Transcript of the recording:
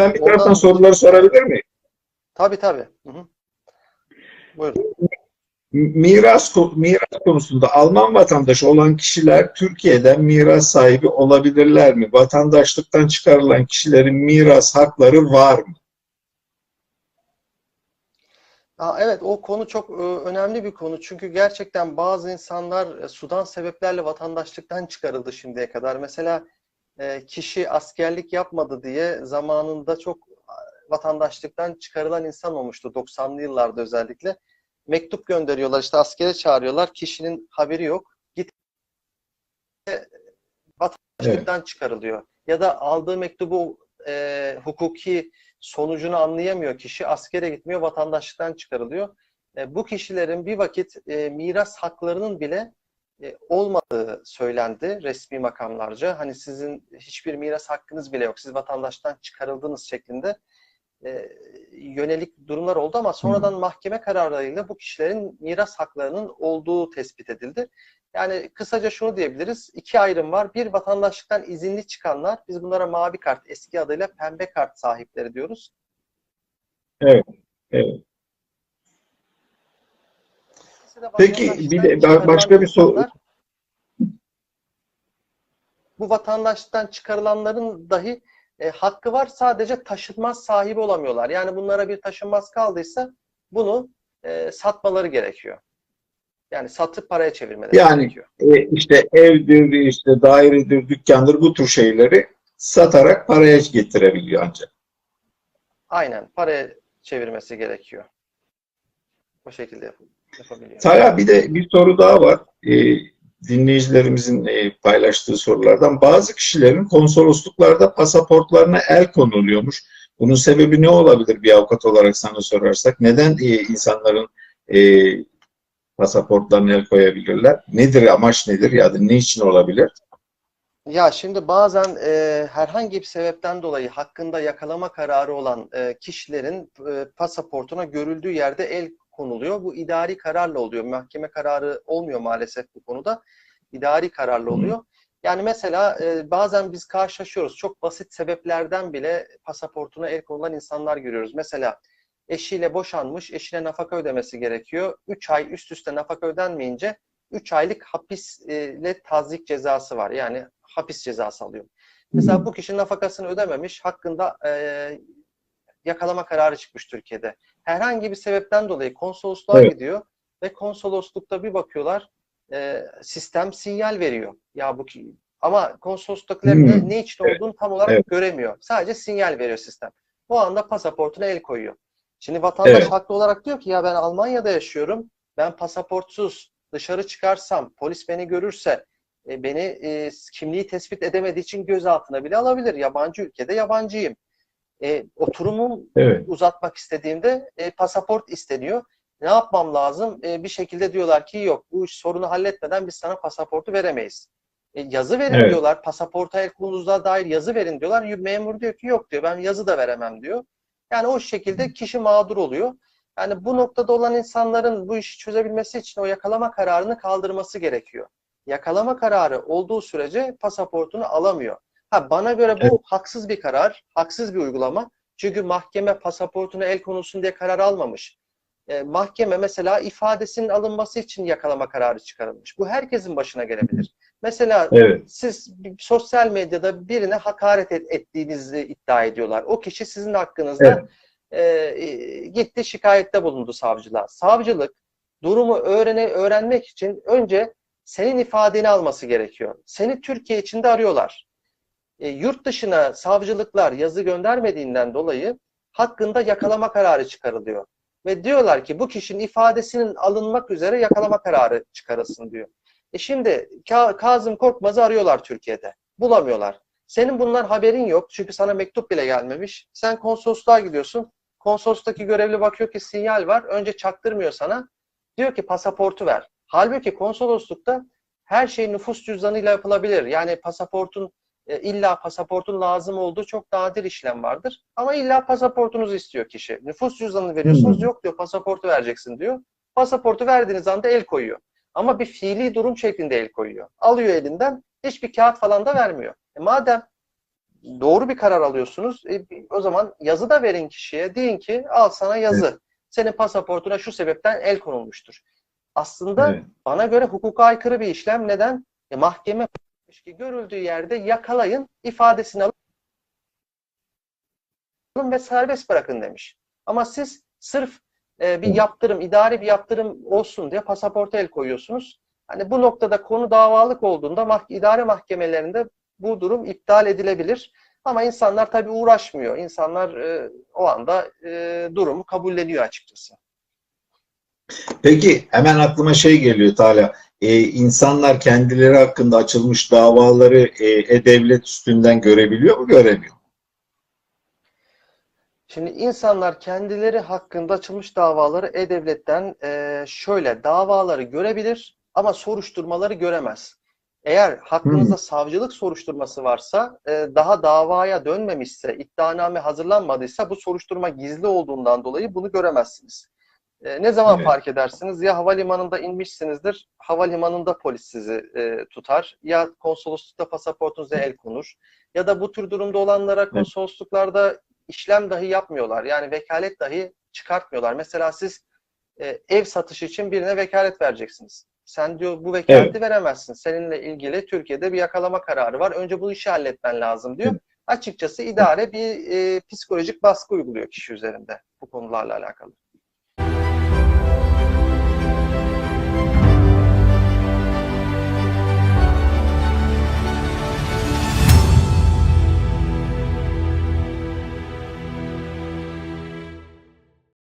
ben bir taraftan Ondan- soruları sorabilir miyim? Tabii tabii. Hı hı. Buyurun. Miras, miras konusunda Alman vatandaşı olan kişiler Türkiye'den miras sahibi olabilirler mi? Vatandaşlıktan çıkarılan kişilerin miras hakları var mı? Evet o konu çok e, önemli bir konu. Çünkü gerçekten bazı insanlar e, sudan sebeplerle vatandaşlıktan çıkarıldı şimdiye kadar. Mesela e, kişi askerlik yapmadı diye zamanında çok vatandaşlıktan çıkarılan insan olmuştu 90'lı yıllarda özellikle. Mektup gönderiyorlar işte askere çağırıyorlar. Kişinin haberi yok. Git vatandaşlıktan çıkarılıyor. Ya da aldığı mektubu e, hukuki sonucunu anlayamıyor kişi. Askere gitmiyor, vatandaşlıktan çıkarılıyor. E, bu kişilerin bir vakit e, miras haklarının bile olmadığı söylendi resmi makamlarca. Hani sizin hiçbir miras hakkınız bile yok. Siz vatandaştan çıkarıldınız şeklinde e, yönelik durumlar oldu ama sonradan mahkeme kararlarıyla bu kişilerin miras haklarının olduğu tespit edildi. Yani kısaca şunu diyebiliriz. iki ayrım var. Bir vatandaşlıktan izinli çıkanlar. Biz bunlara mavi kart, eski adıyla pembe kart sahipleri diyoruz. Evet. Evet. Peki, bir de başka bir soru- Bu vatandaşlıktan çıkarılanların dahi e, hakkı var. Sadece taşınmaz sahibi olamıyorlar. Yani bunlara bir taşınmaz kaldıysa bunu e, satmaları gerekiyor. Yani satıp paraya çevirmeleri Yani gerekiyor. e, işte evdir, işte dairedir, dükkandır bu tür şeyleri satarak paraya getirebiliyor ancak. Aynen. Paraya çevirmesi gerekiyor. O şekilde yap- yapabiliyor. Talha bir de bir soru daha var. E, dinleyicilerimizin e, paylaştığı sorulardan. Bazı kişilerin konsolosluklarda pasaportlarına el konuluyormuş. Bunun sebebi ne olabilir bir avukat olarak sana sorarsak? Neden e, insanların e, pasaportlarına el koyabilirler? Nedir, amaç nedir ya da ne için olabilir? Ya şimdi bazen e, herhangi bir sebepten dolayı hakkında yakalama kararı olan e, kişilerin e, pasaportuna görüldüğü yerde el konuluyor. Bu idari kararla oluyor. Mahkeme kararı olmuyor maalesef bu konuda. İdari kararla oluyor. Yani mesela e, bazen biz karşılaşıyoruz. Çok basit sebeplerden bile pasaportuna el konulan insanlar görüyoruz. Mesela eşiyle boşanmış, eşine nafaka ödemesi gerekiyor. 3 ay üst üste nafaka ödenmeyince 3 aylık hapisle tazik cezası var. Yani hapis cezası alıyor. Mesela bu kişi nafakasını ödememiş, hakkında e, yakalama kararı çıkmış Türkiye'de. Herhangi bir sebepten dolayı konsolosluğa Evet. gidiyor ve konsoloslukta bir bakıyorlar e, sistem sinyal veriyor. Ya bu ki ama konsolosluklarin Hmm. ne, için Evet. olduğunu tam olarak Evet. göremiyor. Sadece sinyal veriyor sistem. O anda pasaportuna el koyuyor. Şimdi vatandaş Evet. haklı olarak diyor ki ya ben Almanya'da yaşıyorum. Ben pasaportsuz dışarı çıkarsam polis beni görürse e, beni e, kimliği tespit edemediği için gözaltına bile alabilir. Yabancı ülkede yabancıyım. E, oturumum Evet. uzatmak istediğimde e, pasaport isteniyor. Ne yapmam lazım? E, bir şekilde diyorlar ki yok bu iş sorunu halletmeden biz sana pasaportu veremeyiz. E, yazı verin Evet. diyorlar. Pasaporta el konulunuza dair yazı verin diyorlar. Memur diyor ki yok diyor ben yazı da veremem diyor. Yani o şekilde kişi mağdur oluyor. Yani bu noktada olan insanların bu işi çözebilmesi için o yakalama kararını kaldırması gerekiyor. Yakalama kararı olduğu sürece pasaportunu alamıyor. Ha bana göre bu Evet. haksız bir karar, haksız bir uygulama. Çünkü mahkeme pasaportuna el konulsun diye karar almamış. E, mahkeme mesela ifadesinin alınması için yakalama kararı çıkarılmış. Bu herkesin başına gelebilir. Mesela Evet. siz sosyal medyada birine hakaret et- ettiğinizi iddia ediyorlar. O kişi sizin hakkınızda Evet. e, e, gitti şikayette bulundu savcılığa. Savcılık durumu öğrene, öğrenmek için önce senin ifadeni alması gerekiyor. Seni Türkiye içinde arıyorlar. E, yurt dışına savcılıklar yazı göndermediğinden dolayı hakkında yakalama kararı çıkarılıyor. Ve diyorlar ki bu kişinin ifadesinin alınmak üzere yakalama kararı çıkarılsın diyor. E şimdi Ka- Kazım Korkmaz'ı arıyorlar Türkiye'de. Bulamıyorlar. Senin bunlar haberin yok. Çünkü sana mektup bile gelmemiş. Sen konsolosluğa gidiyorsun. Konsolostaki görevli bakıyor ki sinyal var. Önce çaktırmıyor sana. Diyor ki pasaportu ver. Halbuki konsoloslukta her şey nüfus cüzdanıyla yapılabilir. Yani pasaportun e, illa pasaportun lazım olduğu çok nadir işlem vardır. Ama illa pasaportunuzu istiyor kişi. Nüfus cüzdanını veriyorsunuz. Hmm. Yok diyor pasaportu vereceksin diyor. Pasaportu verdiğiniz anda el koyuyor. Ama bir fiili durum şeklinde el koyuyor. Alıyor elinden hiçbir kağıt falan da vermiyor. E madem doğru bir karar alıyorsunuz. E, o zaman yazı da verin kişiye. Deyin ki al sana yazı. Senin pasaportuna şu sebepten el konulmuştur. Aslında Evet. bana göre hukuka aykırı bir işlem. Neden? E, mahkeme ki görüldüğü yerde yakalayın, ifadesini alın ve serbest bırakın demiş. Ama siz sırf e, bir yaptırım, idari bir yaptırım olsun diye pasaporta el koyuyorsunuz. Hani bu noktada konu davalık olduğunda mah idare mahkemelerinde bu durum iptal edilebilir. Ama insanlar tabii uğraşmıyor. İnsanlar e, o anda e, durumu kabulleniyor açıkçası. Peki hemen aklıma şey geliyor Talha. Ee, insanlar kendileri hakkında açılmış davaları e, e-devlet üstünden görebiliyor mu, göremiyor mu? Şimdi insanlar kendileri hakkında açılmış davaları E-Devlet'ten e, şöyle davaları görebilir ama soruşturmaları göremez. Eğer hakkınızda savcılık soruşturması varsa e, daha davaya dönmemişse, iddianame hazırlanmadıysa bu soruşturma gizli olduğundan dolayı bunu göremezsiniz. E, ne zaman Evet. fark edersiniz? Ya havalimanında inmişsinizdir, havalimanında polis sizi e, tutar. Ya konsoloslukta pasaportunuza el konur. Ya da bu tür durumda olanlara konsolosluklarda işlem dahi yapmıyorlar. Yani vekalet dahi çıkartmıyorlar. Mesela siz e, ev satışı için birine vekalet vereceksiniz. Sen diyor bu vekaleti veremezsin. Seninle ilgili Türkiye'de bir yakalama kararı var. Önce bu işi halletmen lazım diyor. Açıkçası idare bir e, psikolojik baskı uyguluyor kişi üzerinde bu konularla alakalı.